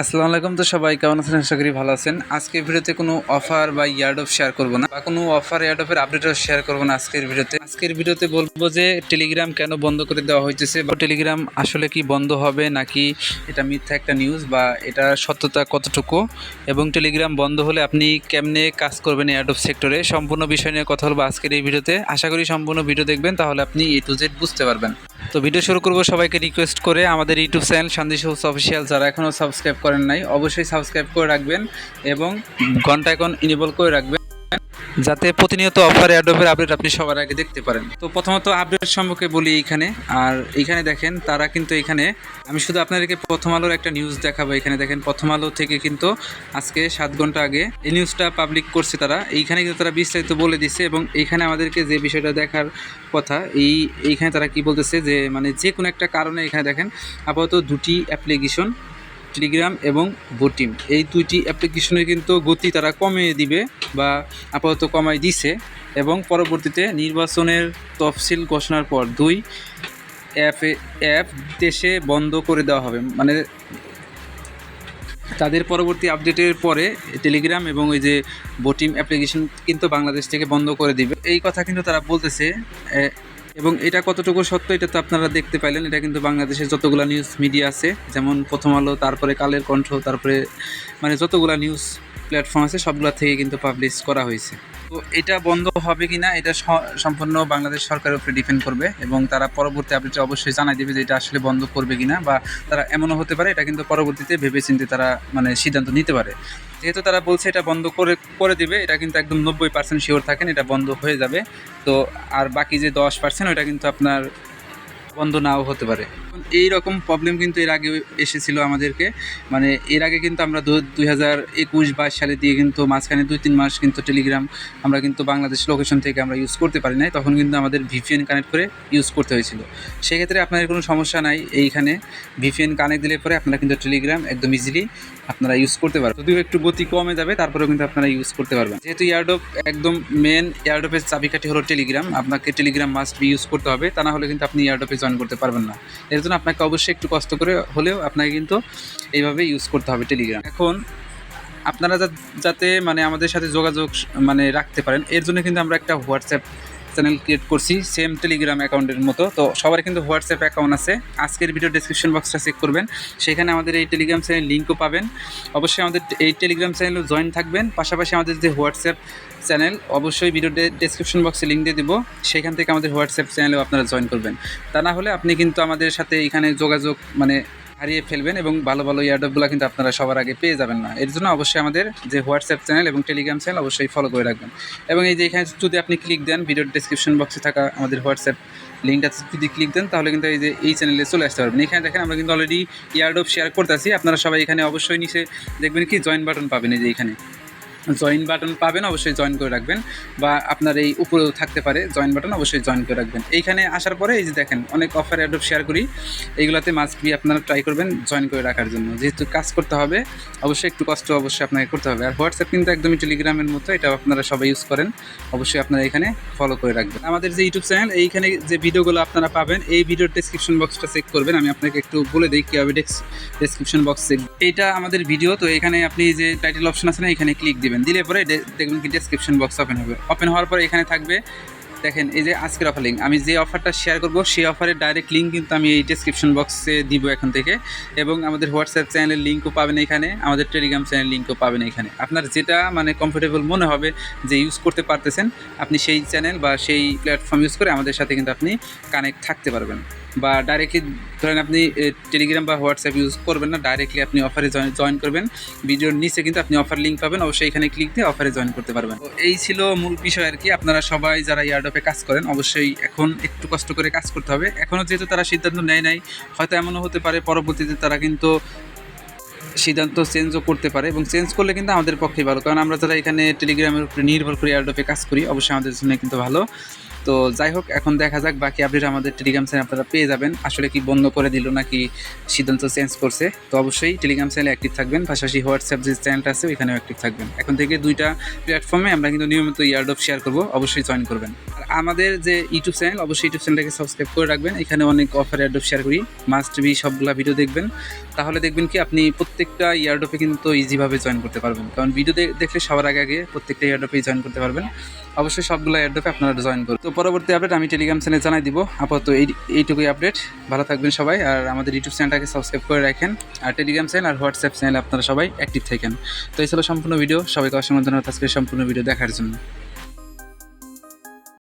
আসসালামু আলাইকুম তো সবাই, কেমন আছেন? আশা করি ভালো আছেন। আজকের ভিডিওতে কোনো অফার বা ইয়ার্ড অফ শেয়ার করব না, বা কোনো অফার, ইয়ার্ড অফের আপডেটও শেয়ার করব না আজকের ভিডিওতে। আজকের ভিডিওতে বলব যে টেলিগ্রাম কেন বন্ধ করে দেওয়া হয়েছে বা টেলিগ্রাম আসলে কি বন্ধ হবে, নাকি এটা মিথ্যা একটা নিউজ বা এটা সত্যতা কতটুকু? এবং টেলিগ্রাম বন্ধ হলে আপনি কেমনে কাজ করবেন ইয়ার্ড অফ সেক্টরে সম্পূর্ণ বিষয় নিয়ে কথা বলব আজকের এই ভিডিওতে। আশা করি সম্পূর্ণ ভিডিও দেখবেন, তাহলে আপনি এ টু জেড বুঝতে পারবেন। তো ভিডিও শুরু করব সবাইকে রিকোয়েস্ট করে। আমাদের ইউটিউব চ্যানেল সন্দেশ অফিসিয়াল যারা এখনও সাবস্ক্রাইব করেন নাই, অবশ্যই সাবস্ক্রাইব করে রাখবেন এবং ঘণ্টা এখন ইনেবল করে রাখবেন। যাতে প্রতিনিয়ত অফার অ্যাডোভের আপডেট আপনি সবার আগে দেখতে পারেন। তো প্রথমত আপডেট সম্পর্কে বলি এইখানে আর এইখানে দেখেন, তারা কিন্তু এখানে, আমি শুধু আপনাদেরকে প্রথম আলোর একটা নিউজ দেখাবো। এখানে দেখেন, প্রথম আলো থেকে কিন্তু আজকে সাত ঘণ্টা আগে এই নিউজটা পাবলিক করছে তারা। এইখানে কিন্তু তারা বিস্তারিত বলে দিছে এবং এইখানে আমাদেরকে যে বিষয়টা দেখার কথা, এই, এইখানে তারা কি বলতেছে যে মানে যে কোনো একটা কারণে এখানে দেখেন, আপাতত দুটি অ্যাপ্লিকেশন টেলিগ্রাম এবং বোটিম এই দুইটি অ্যাপ্লিকেশনের কিন্তু গতি তারা কমিয়ে দিবে বা আপাতত কমাই দিছে এবং পরবর্তীতে নির্বাচনের তফসিল ঘোষণার পর দুই অ্যাপে অ্যাপ দেশে বন্ধ করে দেওয়া হবে। মানে তাদের পরবর্তী আপডেটের পরে টেলিগ্রাম এবং ওই যে বোটিম অ্যাপ্লিকেশন কিন্তু বাংলাদেশ থেকে বন্ধ করে দিবে। এই কথা কিন্তু তারা বলতেছে এবং এটা কতটুকু সত্য, এটা তো আপনারা দেখতে পাইলেন। এটা কিন্তু বাংলাদেশের যতগুলো নিউজ মিডিয়া আছে, যেমন প্রথম আলো, তারপরে কালের কণ্ঠ, তারপরে মানে যতগুলো নিউজ প্ল্যাটফর্ম আছে, সবগুলো থেকে কিন্তু পাবলিশ করা হয়েছে। তো এটা বন্ধ হবে কি না এটা সম্পূর্ণ বাংলাদেশ সরকারের উপরে ডিপেন্ড করবে এবং তারা পরবর্তী আপডেটে অবশ্যই জানাই দেবে যে এটা আসলে বন্ধ করবে কি না বা তারা এমনও হতে পারে, এটা কিন্তু পরবর্তীতে ভেবেচিন্তে তারা মানে সিদ্ধান্ত নিতে পারে। যেহেতু তারা বলছে এটা বন্ধ করে করে দিবে, এটা কিন্তু একদম নব্বই পার্সেন্ট শিওর থাকেন এটা বন্ধ হয়ে যাবে। তো আর বাকি যে দশ পার্সেন্ট ওটা কিন্তু আপনার বন্ধ নাও হতে পারে। এই রকম প্রবলেম কিন্তু এর আগে এসেছিল আমাদেরকে। মানে এর আগে কিন্তু আমরা দুই হাজার একুশ বাইশ সালে দিয়ে কিন্তু মাঝখানে দুই তিন মাস কিন্তু টেলিগ্রাম আমরা কিন্তু বাংলাদেশ লোকেশন থেকে আমরা ইউজ করতে পারি নাই। তখন কিন্তু আমাদের ভিপিএন কানেক্ট করে ইউজ করতে হয়েছিল। সেক্ষেত্রে আপনাদের কোনো সমস্যা নাই এইখানে। ভিপিএন কানেক্ট দিলে পরে আপনারা কিন্তু টেলিগ্রাম একদম ইজিলি আপনারা ইউজ করতে পারবেন। যদিও একটু গতি কমে যাবে, তারপরেও কিন্তু আপনারা ইউজ করতে পারবেন। যেহেতু ইয়ারডপ একদম মেন ইয়ারডপের চাবিকাঠি হলো টেলিগ্রাম আপনাকে টেলিগ্রাম মাস্ট বি ইউজ করতে হবে। তা না হলে কিন্তু আপনি ইয়ারডপে জয়েন করতে পারবেন না। এর জন্য আপনাকে অবশ্যই একটু কষ্ট করে হলেও আপনাকে কিন্তু এইভাবে ইউজ করতে হবে টেলিগ্রাম এখন আপনারা যাতে মানে আমাদের সাথে যোগাযোগ মানে রাখতে পারেন, এর জন্য কিন্তু আমরা একটা হোয়াটসঅ্যাপ চ্যানেল ক্রিয়েট করছি সেম টেলিগ্রাম অ্যাকাউন্টের মতো। তো সবার কিন্তু হোয়াটসঅ্যাপ অ্যাকাউন্ট আছে। আজকের ভিডিও ডিসক্রিপশন বক্সটা চেক করবেন। সেখানে আমাদের এই টেলিগ্রাম চ্যানেল লিঙ্কও পাবেন। অবশ্যই আমাদের এই টেলিগ্রাম চ্যানেলও জয়েন থাকবেন। পাশাপাশি আমাদের যে হোয়াটসঅ্যাপ চ্যানেল অবশ্যই ভিডিও ডিসক্রিপশন বক্সে লিঙ্ক দিয়ে দেবো। সেখান থেকে আমাদের হোয়াটসঅ্যাপ চ্যানেলেও আপনারা জয়েন করবেন। তা না হলে আপনি কিন্তু আমাদের সাথে এখানে যোগাযোগ মানে হারিয়ে ফেলবেন এবং ভালো ভালো ইয়ারডপগুলো কিন্তু আপনারা সবার আগে পেয়ে যাবেন না। এর জন্য অবশ্যই আমাদের যে হোয়াটসঅ্যাপ চ্যানেল এবং টেলিগ্রাম চ্যানেল অবশ্যই ফলো করে রাখবেন। এবং এই যে এখানে যদি আপনি ক্লিক দেন ভিডিওর ডিসক্রিপশন বক্সে থাকা আমাদের হোয়াটসঅ্যাপ লিঙ্কটা যদি ক্লিক দেন, তাহলে কিন্তু এই যে এই চ্যানেলে চলে আসতে পারবেন। এখানে দেখেন আমরা কিন্তু অলরেডি ইয়ারডপ শেয়ার করতেছি। আপনারা সবাই এখানে অবশ্যই নিচে দেখবেন কি জয়েন বাটন পাবেন এই যে এখানে। জয়েন বাটন পাবেন, অবশ্যই জয়েন করে রাখবেন বা আপনার এই উপরেও থাকতে পারে জয়েন বাটন অবশ্যই জয়েন করে রাখবেন। এইখানে আসার পরে এই যে দেখেন, অনেক অফার অ্যাডপ শেয়ার করি, এইগুলোতে বি আপনারা ট্রাই করবেন জয়েন করে রাখার জন্য। যেহেতু কাজ করতে হবে, অবশ্যই একটু কষ্ট অবশ্যই আপনাকে করতে হবে। আর হোয়াটসঅ্যাপ কিন্তু একদমই টেলিগ্রামের মতো এটা আপনারা সবাই ইউজ করেন, অবশ্যই আপনারা এখানে ফলো করে রাখবেন। আমাদের যে ইউটিউব চ্যানেল এইখানে যে ভিডিওগুলো আপনারা পাবেন, এই ভিডিওর ডেসক্রিপশন বক্সটা চেক করবেন, আমি আপনাকে একটু বলে দিই কীভাবে ডেসক্রিপশন বক্স চেক এইটা আমাদের ভিডিও তো এখানে আপনি যে টাইটেল অপশন আছে না, এখানে ক্লিক দিবেন। দিলে পরে দেখবেন কি ডেসক্রিপশন বক্স ওপেন হবে। ওপেন হওয়ার পরে এখানে থাকবে, দেখেন এই যে আজকের অফার লিঙ্ক আমি যে অফারটা শেয়ার করব, সেই অফারের ডাইরেক্ট লিঙ্ক কিন্তু আমি এই ডেসক্রিপশন বক্সে দিব এখন থেকে। এবং আমাদের হোয়াটসঅ্যাপ চ্যানেলের লিঙ্কও পাবেন এখানে, আমাদের টেলিগ্রাম চ্যানেল লিঙ্কও পাবেন এখানে। আপনার যেটা মানে কমফোর্টেবল মনে হবে যে ইউজ করতে পারতেছেন, আপনি সেই চ্যানেল বা সেই প্ল্যাটফর্ম ইউজ করে আমাদের সাথে কিন্তু আপনি কানেক্ট থাকতে পারবেন। বা ডাইরেক্টলি ধরেন আপনি টেলিগ্রাম বা হোয়াটসঅ্যাপ ইউজ করবেন না ডাইরেক্টলি আপনি অফারে জয়েন করবেন। ভিডিওর নিচে কিন্তু আপনি অফার লিঙ্ক পাবেন, অবশ্যই এখানে ক্লিক দিয়ে অফারে জয়েন করতে পারবেন। তো এই ছিল মূল বিষয় আর কি। আপনারা সবাই যারা ইয়ারডপে কাজ করেন, অবশ্যই এখন একটু কষ্ট করে কাজ করতে হবে। এখনও যেহেতু তারা সিদ্ধান্ত নেয় নাই, হয়তো এমনও হতে পারে, পরবর্তীতে তারা কিন্তু সিদ্ধান্ত চেঞ্জও করতে পারে এবং চেঞ্জ করলে কিন্তু আমাদের পক্ষে ভালো। কারণ আমরা যারা এখানে টেলিগ্রামের উপরে নির্ভর করে এয়ারডপে কাজ করি, অবশ্যই আমাদের জন্য কিন্তু ভালো। তো যাই হোক, এখন দেখা যাক, বাকি আপডেট আমাদের টেলিগ্রাম চ্যানেল আপনারা পেয়ে যাবেন। আসলে কি বন্ধ করে দিল নাকি সিদ্ধান্ত চেঞ্জ করছে, তো অবশ্যই টেলিগ্রাম চ্যানেলে অ্যাক্টিভ থাকবেন। পাশাপাশি হোয়াটসঅ্যাপ যে চ্যানেলটা আছে, ওইখানেও অ্যাক্টিভ থাকবেন। এখন থেকে দুইটা প্ল্যাটফর্মে আমরা কিন্তু নিয়মিত ইয়ারডপ শেয়ার করব, অবশ্যই জয়েন করবেন। আর আমাদের যে ইউটিউব চ্যানেল অবশ্যই ইউটিউব চ্যানেলটাকে সাবস্ক্রাইব করে রাখবেন। এখানে অনেক অফার অ্যাডপ শেয়ার করি মাস্ট বি সবগুলা ভিডিও দেখবেন। তাহলে দেখবেন কি, আপনি প্রত্যেক প্রত্যেকটা ইয়ারডপে কিন্তু ইজিভাবে জয়েন করতে পারবেন। কারণ ভিডিও দেখলে সবার আগে আগে প্রত্যেকটা ইয়ারডপেই জয়েন করতে পারবেন। অবশ্যই সবগুলো ইয়ারডপে আপনারা জয়েন করুন। তো পরবর্তী আপডেট আমি টেলিগ্রাম চ্যানেলে জানাই দিব। আপাতত এই, এইটুকুই আপডেট ভালো থাকবেন সবাই, আর আমাদের ইউটিউব চ্যানেলটাকে সাবস্ক্রাইব করে রাখেন। আর টেলিগ্রাম চ্যানেল আর হোয়াটসঅ্যাপ চ্যানেল আপনারা সবাই অ্যাক্টিভ থাকেন। তো এই ছিল সম্পূর্ণ ভিডিও সবাইকে অসংখ্য ধন্যবাদ আজকে সম্পূর্ণ ভিডিও দেখার জন্য।